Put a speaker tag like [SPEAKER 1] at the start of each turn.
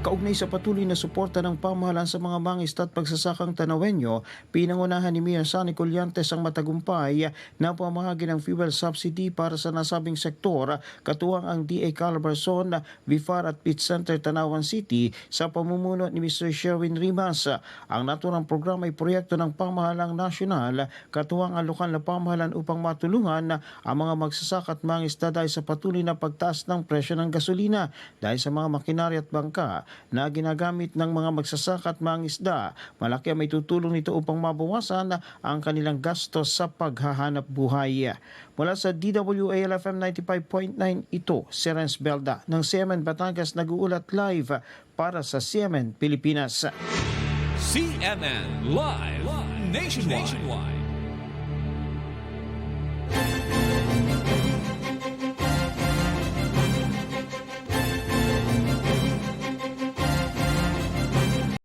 [SPEAKER 1] Kaugnay sa patuloy na suporta ng pamahalaan sa mga mangisda at pagsasakang Tanawenyo, pinangunahan ni Mayor Sani Collantes ang matagumpay na pamahagi ng fuel subsidy para sa nasabing sektor, katuwang ang DA Calabarzon, Bifar at Pit Center Tanawan City sa pamumuno ni Mr. Sherwin Rimas. Ang naturang programa ay proyekto ng pamahalang nasyonal, katuwang ang lokal na pamahalaan upang matulungan ang mga magsasaka at mangisda dahil sa patuloy na pagtaas ng presyo ng gasolina dahil sa mga makinarya at bangka na ginagamit ng mga magsasaka at mangisda. Malaki ang may tutulong nito upang mabawasan ang kanilang gastos sa paghahanap buhay. Mula sa DWALFM 95.9 ito, si Renz Belda ng CMN Batangas nag-uulat live para sa CMN Pilipinas.
[SPEAKER 2] CNN Live Nationwide.